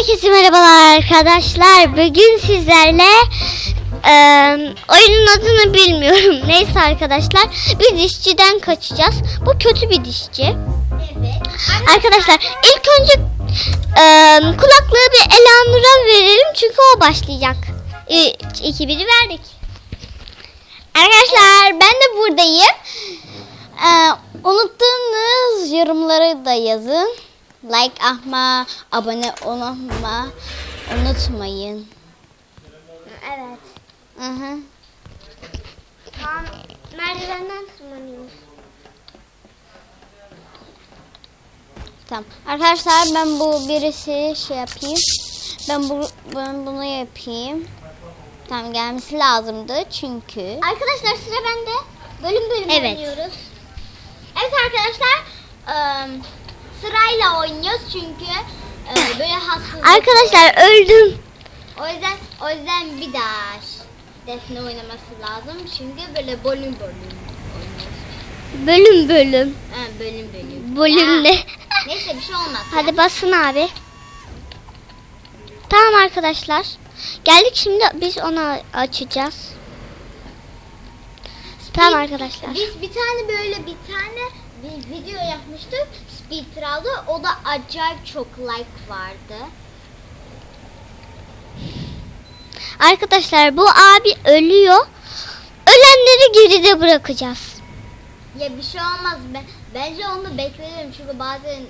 Herkese merhabalar arkadaşlar. Bugün sizlerle e, oyunun adını bilmiyorum. Neyse arkadaşlar bir dişçiden kaçacağız. Bu kötü bir dişçi. Evet. Arkadaşlar ilk önce e, kulaklığı bir Elanur'a verelim çünkü o başlayacak. E, iki biri verdik. Arkadaşlar ben de buradayım. E, unuttuğunuz yorumları da yazın. Like atma, abone olma unutmayın. Evet. Hı hı. Tamam. Merdivenden tırmanıyoruz. Tamam. Arkadaşlar ben bu birisi şey yapayım. Ben bu ben bunu yapayım. Tamam gelmesi lazımdı çünkü. Arkadaşlar sıra bende. Bölüm bölüm Evet. oynuyoruz. Evet arkadaşlar. ıı, sırayla oynuyoruz çünkü ıı, böyle hassız. Arkadaşlar öldüm. O yüzden o yüzden bir daha Defne oynaması lazım. Çünkü böyle bölüm bölüm oynuyoruz. Bölüm bölüm. Ha, bölüm bölüm. Bölüm ne? Neyse bir şey olmaz. Hadi basın abi. Tamam arkadaşlar. Geldik şimdi biz onu açacağız. Tamam arkadaşlar. Biz bir tane böyle bir tane bir video yapmıştık. Speed Trial'da. O da acayip çok like vardı. Arkadaşlar bu abi ölüyor. Ölenleri geride bırakacağız. Ya bir şey olmaz. Ben, bence onu beklerim çünkü bazen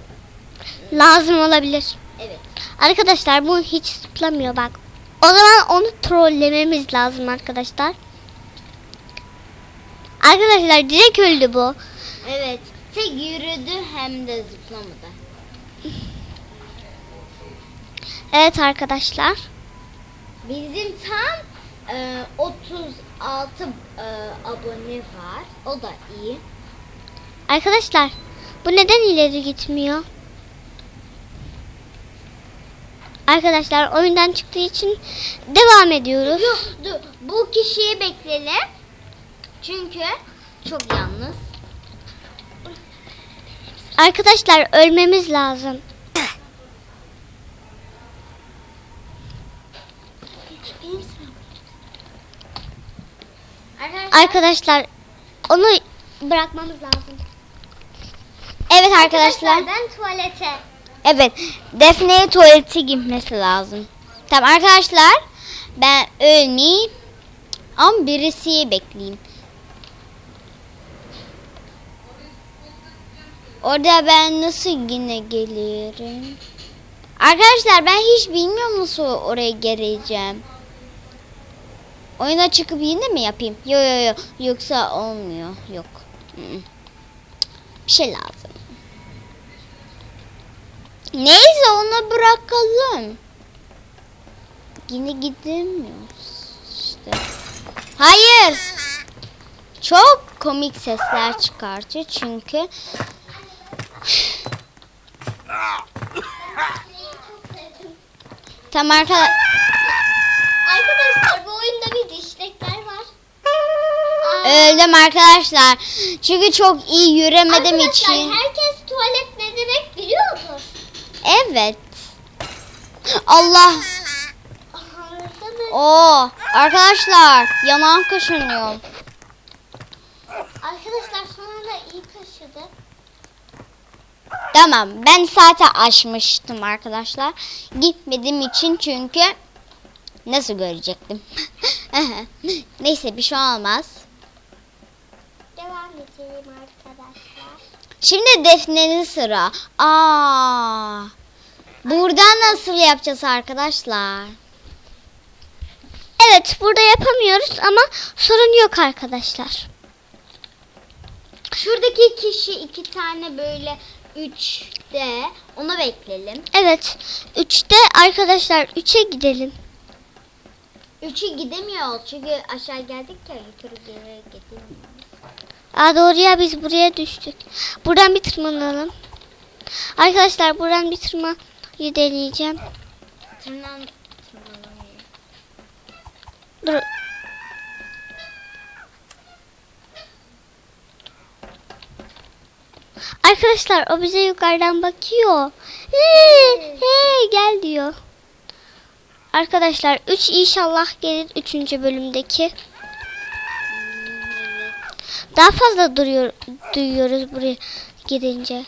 Lazım olabilir. evet. Arkadaşlar bu hiç zıplamıyor bak. O zaman onu trollememiz lazım arkadaşlar. Arkadaşlar direkt öldü bu. Evet. Tek yürüdü hem de zıplamadı. Evet arkadaşlar. Bizim tam e, 36 e, abone var. O da iyi. Arkadaşlar bu neden ileri gitmiyor? Arkadaşlar oyundan çıktığı için devam ediyoruz. Yok dur. Bu kişiyi bekleyelim. Çünkü çok yalnız. Arkadaşlar ölmemiz lazım. Arkadaşlar, onu bırakmamız lazım. Evet arkadaşlar. ben tuvalete. Evet. Defne'ye tuvalete gitmesi lazım. Tamam arkadaşlar. Ben ölmeyeyim. Ama birisi bekleyeyim. Orada ben nasıl yine gelirim? Arkadaşlar ben hiç bilmiyorum nasıl oraya geleceğim. Oyuna çıkıp yine mi yapayım? Yok yok yok. Yoksa olmuyor. Yok. Hı. Bir şey lazım. Neyse onu bırakalım. Yine gidemiyoruz işte. Hayır. Çok komik sesler çıkartıyor çünkü tam arkadaşlar Arkadaşlar bu oyunda bir dişlekler var. öldüm arkadaşlar. Çünkü çok iyi yürümedim Arkadaşlar için. herkes tuvalet ne demek biliyordur. Evet. Allah. Oo arkadaşlar yanağım kaşınıyor. arkadaşlar sonra da iyi kaşıdı. Tamam ben zaten açmıştım arkadaşlar. Gitmediğim için çünkü nasıl görecektim. Neyse bir şey olmaz. Devam edelim arkadaşlar. Şimdi Defne'nin sıra. Aa. Buradan nasıl yapacağız arkadaşlar? Evet burada yapamıyoruz ama sorun yok arkadaşlar. Şuradaki kişi iki tane böyle üçte onu bekleyelim. Evet 3'te arkadaşlar 3'e gidelim. Üçü gidemiyoruz çünkü aşağı geldik ya yukarı geri gidemiyoruz. Aa doğru ya biz buraya düştük. Buradan bir tırmanalım. Arkadaşlar buradan bir tırmanmayı deneyeceğim. Tırnan, tırmanamıyor. Dur. Arkadaşlar o bize yukarıdan bakıyor. Hey, hey gel diyor. Arkadaşlar 3 inşallah gelir 3. bölümdeki. Daha fazla duruyor, duyuyoruz buraya gidince.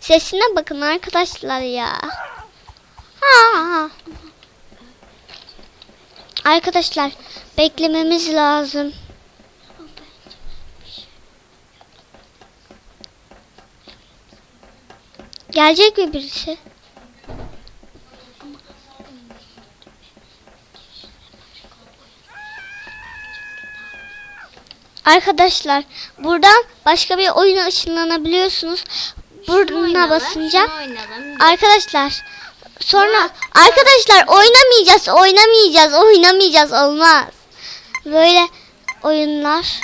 Sesine bakın arkadaşlar ya. Ha. Arkadaşlar beklememiz lazım. Gelecek mi birisi? Arkadaşlar buradan başka bir oyuna ışınlanabiliyorsunuz. Oynayalım, basınca arkadaşlar sonra arkadaşlar oynamayacağız oynamayacağız oynamayacağız olmaz. Böyle oyunlar.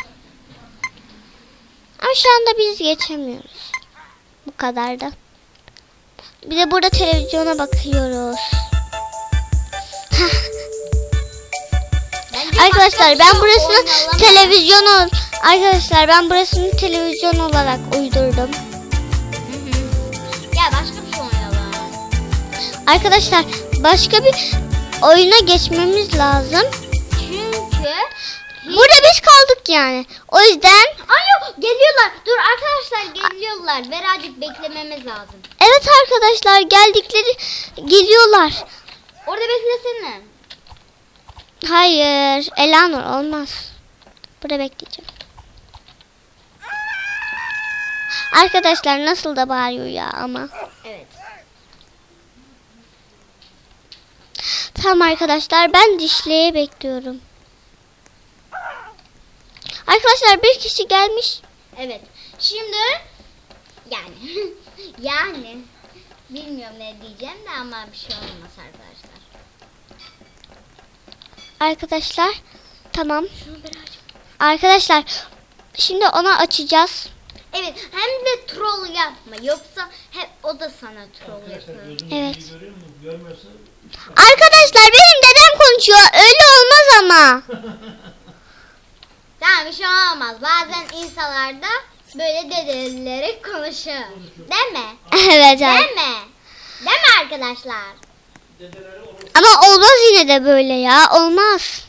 Ama şu anda biz geçemiyoruz. Bu kadar da. Bir de burada televizyona bakıyoruz. Arkadaşlar ben burasını televizyon ol Arkadaşlar ben burasını televizyon olarak uydurdum. Hı hı. Ya başka bir şey oynayalım. Arkadaşlar başka bir oyuna geçmemiz lazım. Burada biz kaldık yani. O yüzden Ay yok geliyorlar. Dur arkadaşlar geliyorlar. Birazcık beklememiz lazım. evet arkadaşlar geldikleri geliyorlar. Orada beklesene. Hayır, Elanur olmaz. Burada bekleyeceğim. Arkadaşlar nasıl da bağırıyor ya ama. Evet. Tamam arkadaşlar ben dişliğe bekliyorum. Arkadaşlar bir kişi gelmiş. Evet. Şimdi yani yani bilmiyorum ne diyeceğim de ama bir şey olmaz arkadaşlar. Arkadaşlar tamam. Arkadaşlar şimdi onu açacağız. Evet hem de troll yapma yoksa hep o da sana troll yapıyor. Evet. Görüyor musun? Görmüyorsa Arkadaşlar benim dedem konuşuyor. Öyle olmaz ama. Tamam bir şey olmaz. Bazen insanlar da böyle dedeleri konuşuyor. Değil mi? evet Değil abi. mi? Değil mi arkadaşlar? Ama olmaz yine de böyle ya. Olmaz.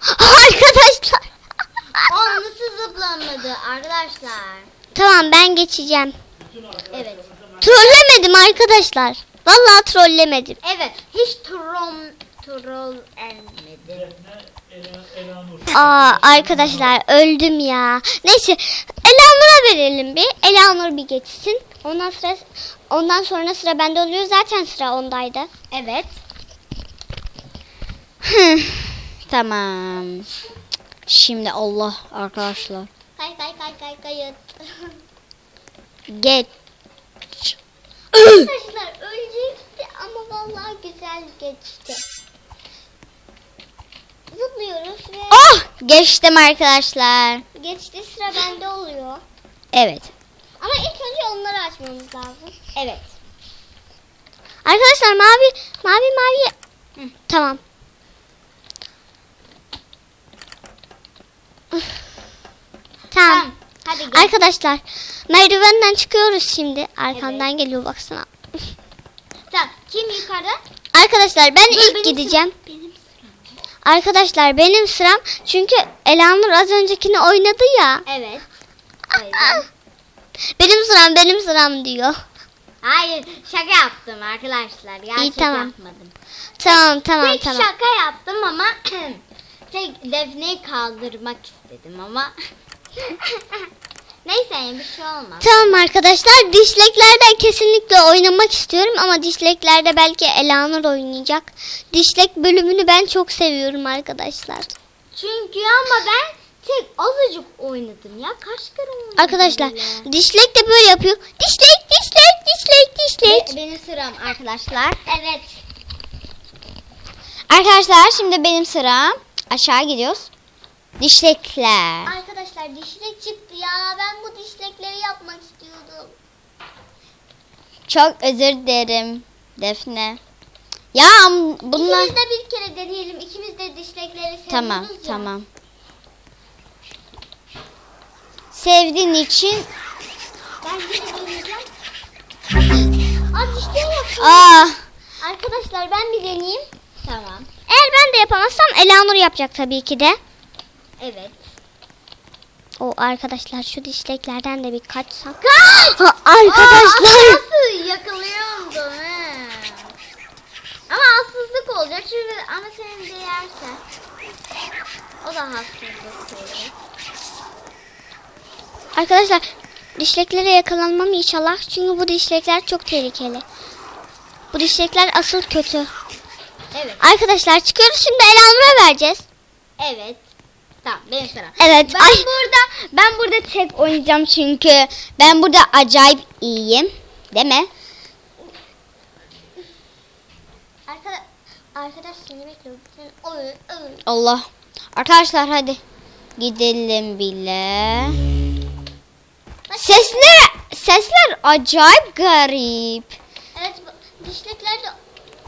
Arkadaşlar. O nasıl zıplamadı arkadaşlar? tamam ben geçeceğim. Evet. Trollemedim arkadaşlar. Vallahi trollemedim. Evet. Hiç troll troll elmedi. Aa arkadaşlar öldüm ya. Neyse Elanur'a verelim bir. Elanur bir geçsin. Ondan sonra ondan sonra sıra bende oluyor. Zaten sıra ondaydı. Evet. Tamam. Şimdi Allah arkadaşlar. Kay kay kay kay kayıt. Geç. Arkadaşlar ölecekti ama vallahi güzel geçti. Zıplıyoruz ve Oh! Geçtim arkadaşlar. geçti sıra bende oluyor. Evet. Ama ilk önce onları açmamız lazım. Evet. Arkadaşlar mavi mavi mavi. Hı. Tamam. Tamam. Tamam. Hadi gel. Arkadaşlar merdivenden çıkıyoruz şimdi. Arkamdan geliyor baksana. Tamam. Kim yukarıda? Arkadaşlar ben Dur, ilk gideceğim. Benim. Arkadaşlar benim sıram. Çünkü Elanur az öncekini oynadı ya. Evet. Öyle. Ah, Benim sıram benim sıram diyor. Hayır şaka yaptım arkadaşlar. Gerçek tamam. yapmadım. Tamam tamam Tek tamam. şaka yaptım ama tek Defne'yi kaldırmak istedim ama neyse yani bir şey olmaz. Tamam arkadaşlar dişleklerden kesinlikle oynamak istiyorum ama dişleklerde belki Elanur oynayacak. Dişlek bölümünü ben çok seviyorum arkadaşlar. Çünkü ama ben tek azıcık oynadım ya. Kaç kere oynadım Arkadaşlar bile. dişlek de böyle yapıyor. Dişlek dişlek dişlek dişlek. Be- Benim sıram arkadaşlar. Evet. Arkadaşlar şimdi benim sıram. Aşağı gidiyoruz. Dişlekler. Arkadaşlar dişlek ya. Ben bu dişlekleri yapmak istiyordum. Çok özür dilerim Defne. Ya bunlar... İkimiz de bir kere deneyelim. İkimiz de dişlekleri Tamam ya. tamam. Sevdiğin için Ben. Aa dişleri yaptı. Aa, Arkadaşlar ben bir deneyeyim. Tamam. eğer ben de yapamazsam Elanur yapacak tabii ki de. Evet. O arkadaşlar şu dişleklerden de bir kaçsak. Ha, arkadaşlar. Aa, nasıl yakalıyordum he. Ama hassızlık olacak çünkü ana senin de yerse. O da hassızlık olur. Arkadaşlar dişleklere yakalanmam inşallah. Çünkü bu dişlekler çok tehlikeli. Bu dişlekler asıl kötü. Evet. Arkadaşlar çıkıyoruz şimdi Elanur'a vereceğiz. Evet. Tamam benim sıram. Evet. Ben ay. burada ben burada tek oynayacağım çünkü ben burada acayip iyiyim. Değil mi? Arkadaş, arkadaş seni bekliyorum. Allah. Arkadaşlar hadi. Gidelim bile. Sesler sesler acayip garip. Evet bu dişlekler de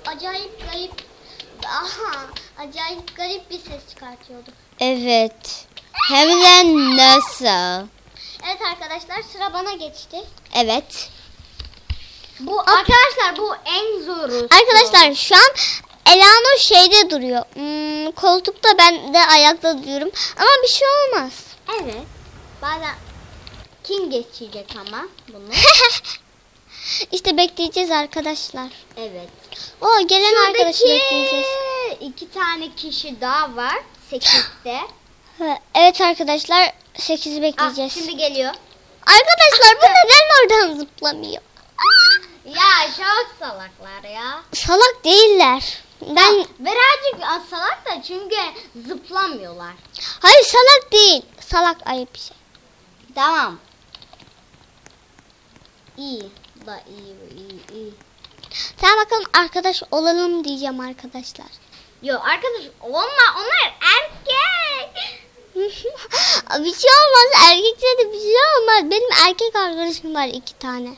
acayip garip. Aha, acayip garip bir ses çıkartıyordu. Evet. Hem de nasıl? Evet arkadaşlar sıra bana geçti. Evet. Bu arkadaşlar bu en zoru. Arkadaşlar şu an Elanur şeyde duruyor. Hmm, koltukta ben de ayakta duruyorum. Ama bir şey olmaz. Evet. Bazen kim geçecek ama bunu? işte bekleyeceğiz arkadaşlar. evet. O gelen arkadaşı bekleyeceğiz. iki tane kişi daha var. Sekizde. Ha, Evet arkadaşlar 8'i Ah, bekleyeceğiz. şimdi geliyor. Arkadaşlar bu neden oradan zıplamıyor? Ya çok salaklar ya. Salak değiller. Ben Birazcık az salak da çünkü zıplamıyorlar. hayır salak değil. Salak ayıp bir şey. Tamam. İyi. Da iyi iyi iyi. Tamam bakalım arkadaş olalım diyeceğim arkadaşlar. Yo arkadaş olma onlar erkek. bir şey olmaz. Erkekte de bir şey olmaz. Benim erkek arkadaşım var iki tane.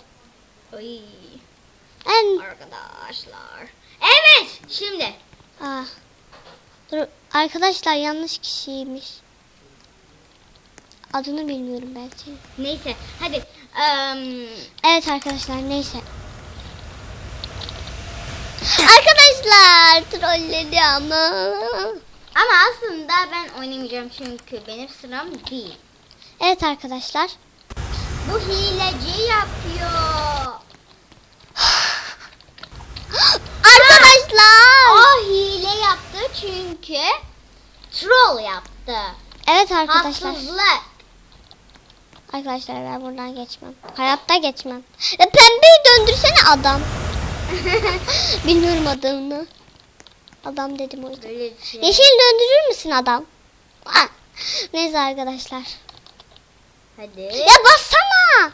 Oy. En Arkadaşlar. Evet şimdi. ah. Dur arkadaşlar yanlış kişiymiş. Adını bilmiyorum belki. Neyse hadi. Eee, Evet arkadaşlar neyse. arkadaşlar trolledi ama. ama aslında ben oynamayacağım çünkü benim sıram değil. Evet arkadaşlar. Bu hileci yapıyor. arkadaşlar. O hile yaptı çünkü troll yaptı. Evet arkadaşlar. Haksızlık. Arkadaşlar ben buradan geçmem. Hayatta geçmem. Ya pembeyi döndürsene adam. Bilmiyorum adını. Adam dedim o yüzden. Şey. Yeşil döndürür müsün adam? Ah. Neyse arkadaşlar. Hadi. Ya bassana.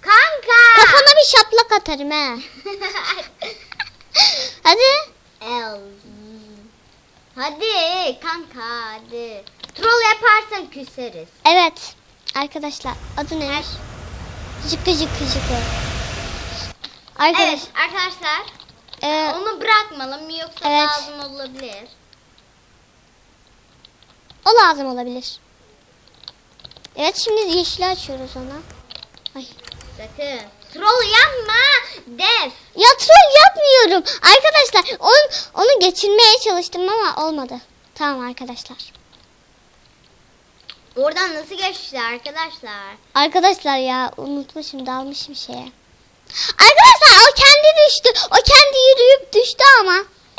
Kanka. Kafana bir şaplak atarım he. Hadi. El. Hadi kanka hadi. Troll yaparsan küseriz. Evet. Arkadaşlar adı ne? Jıkı jıkı jıkı. Arkadaş, Evet arkadaşlar e, onu bırakmalım yoksa Evet. lazım olabilir. o lazım olabilir. Evet şimdi yeşili açıyoruz ona. Ay. Sakın. Troll yapma. Def. Ya troll yapmıyorum. Arkadaşlar onu, onu geçirmeye çalıştım ama olmadı. Tamam arkadaşlar. Oradan nasıl geçti arkadaşlar? Arkadaşlar ya unutmuşum dalmışım şeye. Arkadaşlar o kendi düştü. O kendi yürüyüp düştü ama.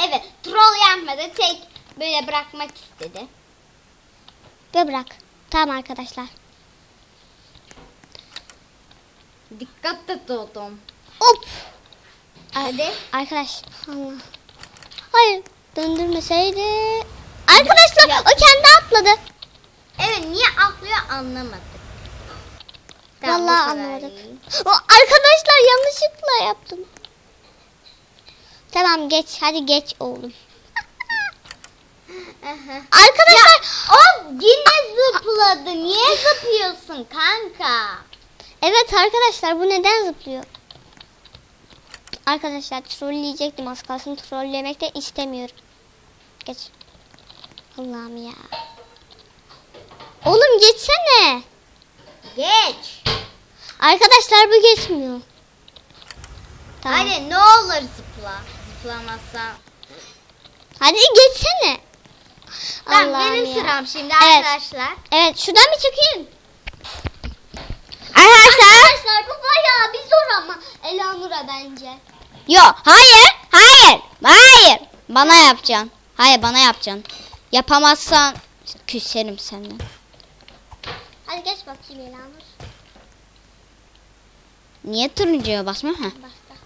Evet troll yapmadı tek böyle bırakmak istedi. Ve bırak. Tamam arkadaşlar. Dikkat et oğlum. Hop. Hadi. Arkadaş. Allah. Hayır. Döndürmeseydi. Arkadaşlar o kendi atladı. Evet niye atlıyor anlamadık. Tamam, Vallahi iyi. O, arkadaşlar yanlışlıkla yaptım. Tamam geç. Hadi geç oğlum. Arkadaşlar. O yine zıpladı. Niye zıplıyorsun kanka? Evet arkadaşlar bu neden zıplıyor? Arkadaşlar trolleyecektim az kalsın trollemek de istemiyorum. Geç. Allah'ım ya. Oğlum geçsene. Geç. Arkadaşlar bu geçmiyor. Tamam. Hadi ne olur zıpla. Zıplamazsan. Hadi geçsene. Tamam Allah'ım benim ya. sıram şimdi Evet. arkadaşlar. Evet şuradan bir çıkayım. Arkadaşlar. Arkadaşlar bu bayağı bir zor ama Elanur'a bence. Yok hayır hayır hayır. Bana yapacaksın. Hayır bana yapacaksın. Yapamazsan küserim senden. Hadi geç bakayım Elanur. Niye turuncuya basmıyor? Ha. Basta.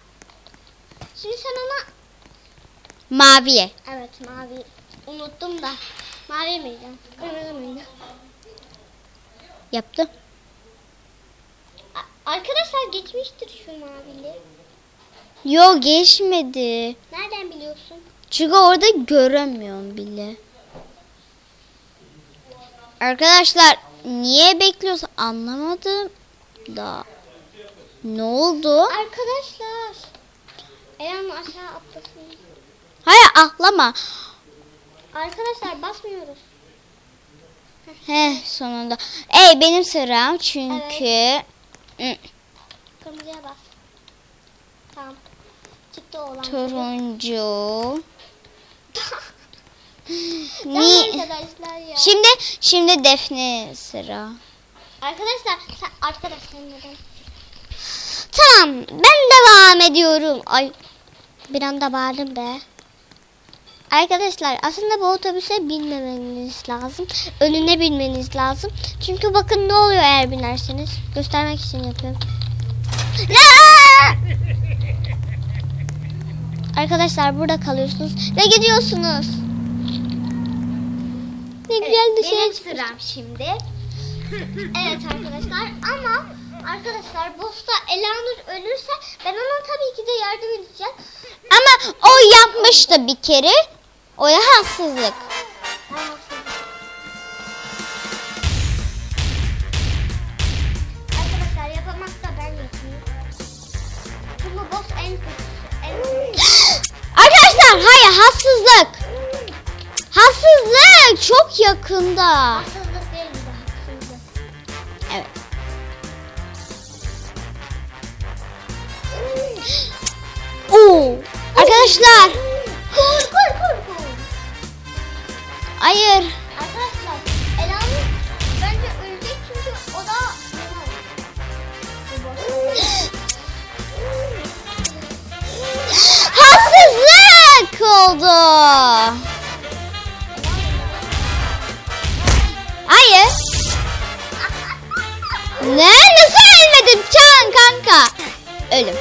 Şimdi sen ona Maviye. evet mavi unuttum da. Mavi miydi? Kırmızı mıydı? Yaptı. A- Arkadaşlar geçmiştir şu mavili. Yok geçmedi. Nereden biliyorsun? Çünkü orada göremiyorum bile. Arkadaşlar niye bekliyorsun anlamadım da. Ne oldu? Arkadaşlar. Elanur aşağı atlasın. Hayır atlama. Arkadaşlar basmıyoruz. Heh sonunda. Ey benim sıram çünkü. Hı, Kırmızıya bas. Tamam. Çıktı oğlan. Turuncu. Ni arkadaşlar ya. şimdi şimdi Defne sıra. Arkadaşlar sen arkadaşlar neden? Tamam ben devam ediyorum. Ay bir anda bağırdım be. Arkadaşlar aslında bu otobüse binmemeniz lazım. Önüne binmeniz lazım. Çünkü bakın ne oluyor eğer binerseniz. Göstermek için yapıyorum. Arkadaşlar burada kalıyorsunuz ve gidiyorsunuz. Ne güzel bir şey. Benim sıram şimdi. evet arkadaşlar ama arkadaşlar boss'ta Elanur ölürse ben ona tabii ki de yardım edeceğim. Ama o yapmıştı bir kere. O ya haksızlık. Arkadaşlar yapamazsa ben yapayım. Çünkü boss en kötüsü. Arkadaşlar hayır haksızlık. Haksızlık çok yakında. haksızlık Arkadaşlar Kur kur kur kur. hayır. Arkadaşlar Elanur bence ölecek çünkü o da Haksızlık oldu. Hayır. Ne? Nasıl ölmedin Can kanka? Ölüm.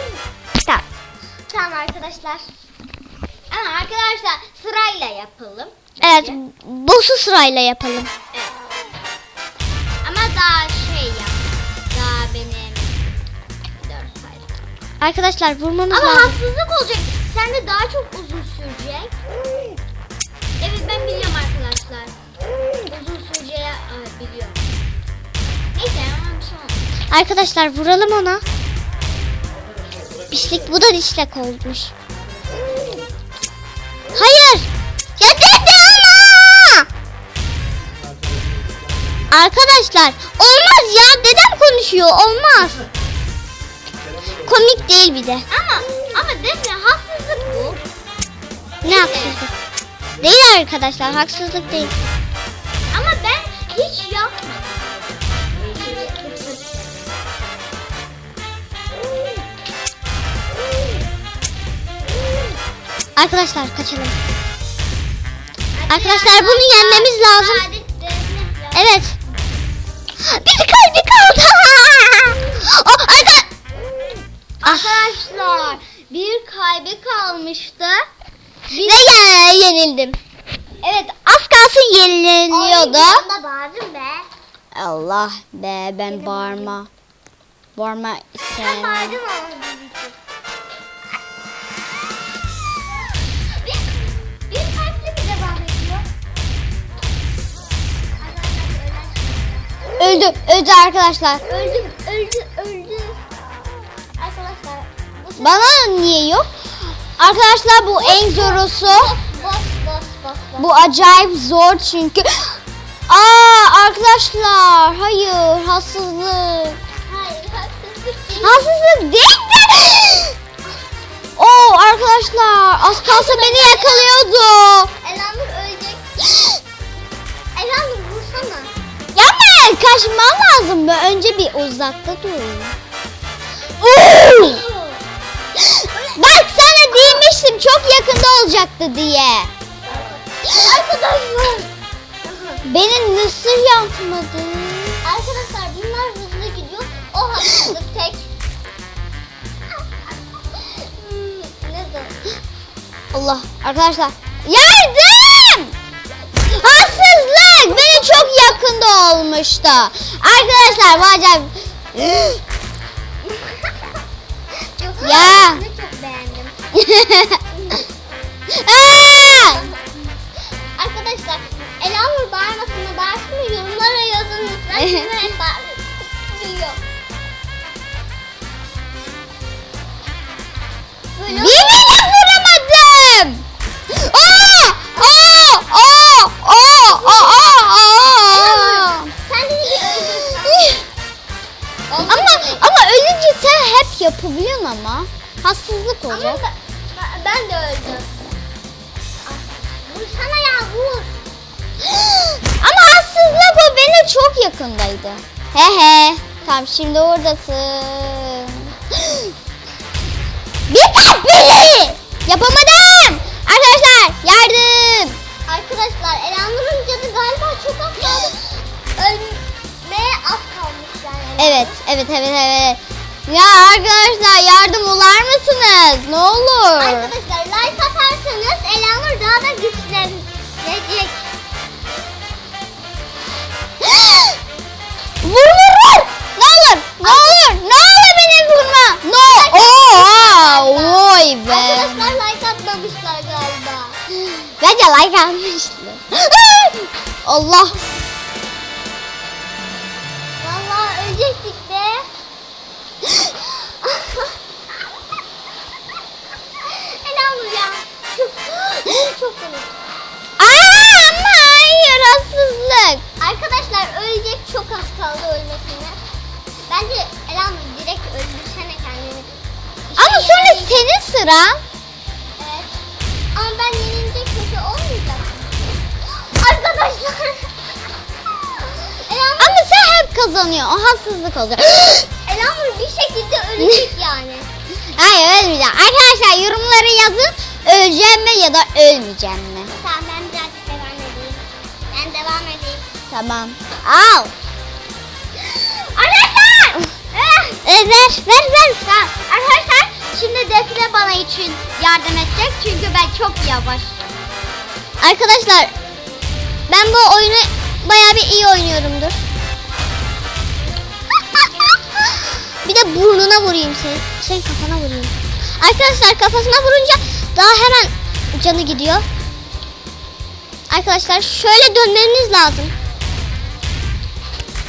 Tamam. Tamam arkadaşlar. Ama arkadaşlar sırayla yapalım. Evet, bence. boss'u sırayla yapalım. Evet. Ama daha şey ya. Daha benim dört sayfa. Arkadaşlar vurmamız Ama lazım. haksızlık olacak. Sen de daha çok uzun sürecek. Evet ben biliyorum arkadaşlar. Uzun süreceği biliyorum. Neyse ama bir şey olmaz. Arkadaşlar vuralım ona. Pislik bu da dişlek olmuş. Arkadaşlar olmaz ya dedem konuşuyor olmaz. Komik değil bir de. Ama ama Defne haksızlık bu. Ne haksızlık? Değil arkadaşlar haksızlık değil. Ama ben hiç yapmadım. Arkadaşlar kaçalım. Arkadaşlar bunu yenmemiz lazım. Evet. Bir kalbi kaldı. O, arka- Arkadaşlar bir kaybı kalmıştı. Ve ye- yenildim. Evet az kalsın yeniliyordu. Ay, anda bağırdım be. Allah be ben bağırma. Bağırma Ben istemem. bağırdım ama Öldü öldü arkadaşlar. Öldüm, öldü, öldü. Arkadaşlar, bu Bana niye yok? Arkadaşlar bu en zorusu. boss, boss, boss, boss. Bu acayip zor çünkü. Aa arkadaşlar hayır haksızlık. Hayır, haksızlık değil. Haksızlık değil de. Az kalsa beni yakalıyordu. Elanur ölecek. Elanur vursana. Yapma kaçmam lazım. Ben önce bir uzakta dur. Oo! Bak sana demiştim çok yakında olacaktı diye. Arkadaşlar. Beni nasıl yapmadı? Arkadaşlar bunlar hızlı gidiyor. O haksızlık tek. Ne? Allah arkadaşlar yardım! Haksızlık olmuştu. Arkadaşlar bu acayip. Ya. çok beğendim. Arkadaşlar Elanur bağırmasını bağırsın mı? Yorumlara yazın lütfen. Çünkü hep bağırıyor. Böyle bile vuramadım. Aa! Aa! Aa! Aa! Aa! Ama ölünce sen hep yapabiliyorsun ama. Haksızlık Ama olacak. ben, ben de öldüm. Vursana ya vur. Ama haksızlık o beni çok yakındaydı. He he. Tamam şimdi oradasın. Bir tek biri. Yapamadım. Arkadaşlar yardım. Arkadaşlar Elanur'un canı galiba çok az kaldı. Ölmeye az kalmış yani. Evet evet evet evet. Ya arkadaşlar yardım olar mısınız? Ne olur. Arkadaşlar like atarsanız Elanur daha da güçlenecek. vur vur vur. Ne olur ne olur ne olur beni vurma. No. Oha. Oy be. Arkadaşlar like atmamışlar galiba. Bence like almışlar. Allah. Vallahi ölecektik çok az kaldı ölmesine. Bence Elanur direkt öldürsene kendini. Bir Ama şey sonra yemeyecek. senin sıran. Evet. Ama ben yenilince kötü olmayacak. Arkadaşlar. Elanur, Ama sen hep kazanıyor. O haksızlık olacak. Elanur bir şekilde ölecek yani. Hayır ölmeyeceğim. Arkadaşlar yorumlara yazın. Öleceğim mi ya da ölmeyeceğim mi? Tamam ben birazcık devam edeyim. Ben devam edeyim. Tamam. Al. E, ver ver ver. Tamam. Arkadaşlar şimdi Defne bana için yardım edecek. Çünkü ben çok yavaş. Arkadaşlar ben bu oyunu bayağı bir iyi oynuyorumdur. Bir de burnuna vurayım seni. Senin kafana vurayım. Arkadaşlar kafasına vurunca daha hemen canı gidiyor. Arkadaşlar şöyle dönmeniz lazım.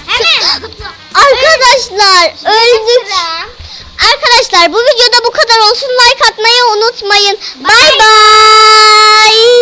Hemen. Arkadaşlar öldük. Arkadaşlar bu videoda bu kadar olsun. Like atmayı unutmayın. Bye bye.